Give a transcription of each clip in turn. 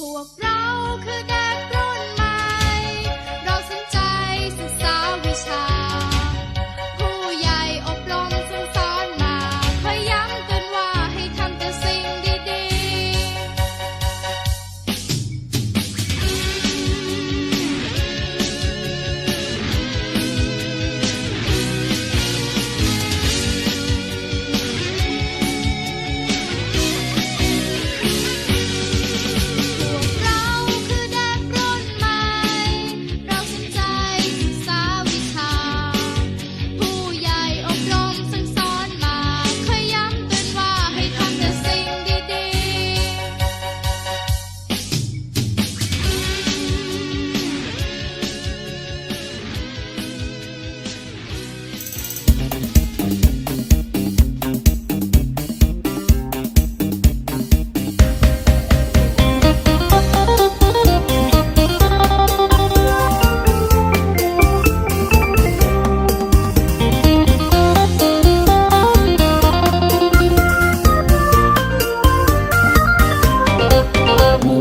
พวกเราคือเด็กรุ่นใหม่เร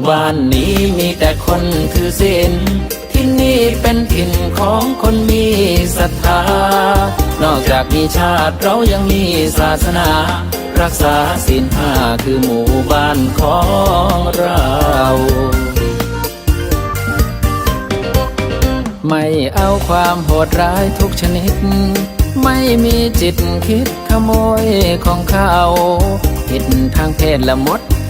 บ้านนี้มีแต่คนถือศีลที่นี่เป็นถิ่นของคนมีศรัทธา นอกจากมีชาติเรายังมีศาสนา รักษาศีลห้าคือหมู่บ้านของเราไม่เอาความโหดร้ายทุกชนิด ไม่มีจิตคิดขโมยของเขาผิดทางเพศละมด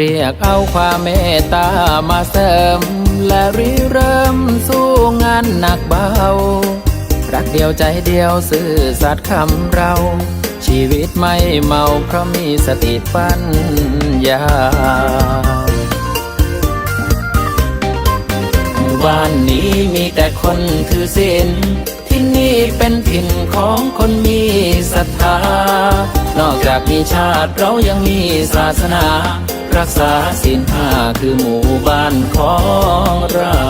เรียกเอาความเมตตามาเสริม และริเริ่มสู้งานหนักเบา รักเดียวใจเดียวซื่อสัตย์คำเรา ชีวิตไม่เมาเพราะมีสติปัญญาบ้านนี้มีแต่คนถือศีล เป็นถิ่นของคนมีศรัทธา นอกจากมีชาติเรายังมีศาสนา รักษาศีลห้าคือหมู่บ้านของเรา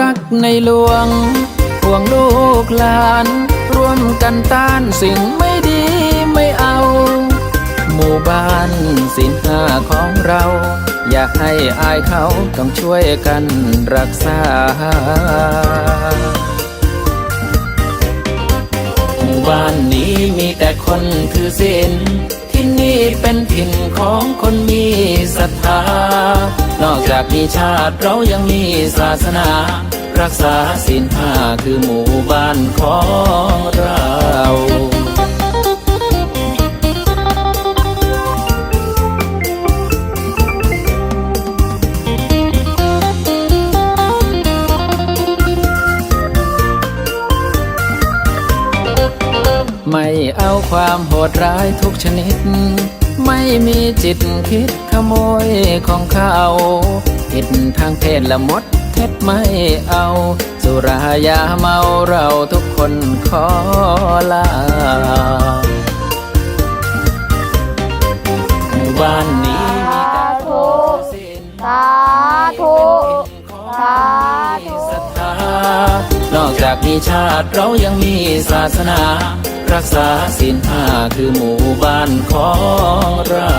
รักในหลวงห่วงลูกหลาน ร่วมกันต้านสิ่งไม่ดีไม่เอา หมู่บ้านสินห้าของเรา อยากให้อายเขาต้องช่วยกันรักษา หมู่บ้านนี้มีแต่คนถือศีลที่นี่เป็นถิ่นของคนมีศรัทธา นอกจากมีชาติเรายังมีศาสนา รักษาศีลห้าคือหมู่บ้านของเรา เอาความโหดร้ายทุกชนิด ไม่มีจิตคิดขโมยของเขาผิดทางเพศละมดเท็จไม่เอา สุรายาเมาเราทุกคนขอลาบ้านนี้ จากมีชาติเรายังมีศาสนา รักษาศีลห้าคือหมู่บ้านของเรา